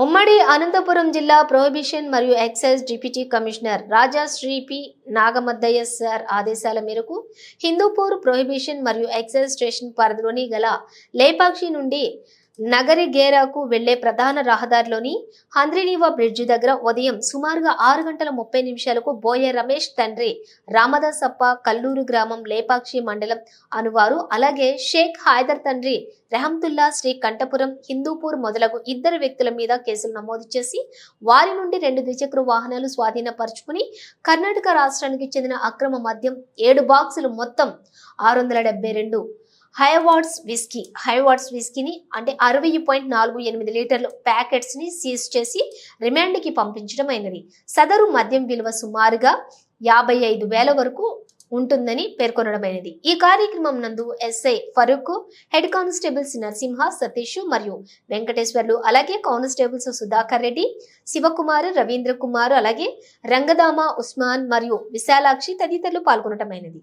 ఉమ్మడి అనంతపురం జిల్లా ప్రొహిబిషన్ మరియు excise deputy commissioner Raja Shri P Nagamaddaiah sir ఆదేశాల మేరకు హిందూపూర్ ప్రొహిబిషన్ మరియు ఎక్సైజ్ స్టేషన్ పరిధిలోని గల లేపాక్షి నుండి నగరి గేరాకు వెళ్ళే ప్రధాన రహదారిలోని హంద్రినీవా బ్రిడ్జి దగ్గర ఉదయం సుమారుగా ఆరు గంటల ముప్పై నిమిషాలకు బోయ రమేష్ తండ్రి రామదాసప్ప కల్లూరు గ్రామం లేపాక్షి మండలం అనువారు. అలాగే షేక్ హైదర్ తండ్రి రెహంతుల్లా శ్రీ కంఠపురం హిందూపూర్ మొదలగు ఇద్దరు వ్యక్తుల మీద కేసులు నమోదు చేసి వారి నుండి రెండు ద్విచక్ర వాహనాలు స్వాధీనపరుచుకుని కర్ణాటక రాష్ట్రానికి చెందిన అక్రమ మద్యం ఏడు బాక్సులు మొత్తం ఆరు వందల డెబ్బై రెండు హైవార్డ్స్ విస్కీ హైవార్డ్స్ విస్కీని అంటే అరవై పాయింట్ నాలుగు ఎనిమిది లీటర్ల ప్యాకెట్స్ని సీజ్ చేసి రిమాండ్కి పంపించడం అయినది. సదరు మద్యం విలువ సుమారుగా యాభై ఐదు వేల వరకు ఉంటుందని పేర్కొనడమైనది ఈ కార్యక్రమం నందు SI Farooq head constables Narasimha Satish మరియు వెంకటేశ్వర్లు అలాగే కానిస్టేబుల్స్ సుధాకర్ రెడ్డి శివకుమార్ రవీంద్ర కుమార్ అలాగే రంగదామ ఉస్మాన్ మరియు విశాలాక్షి తదితరులు పాల్గొనటమైనది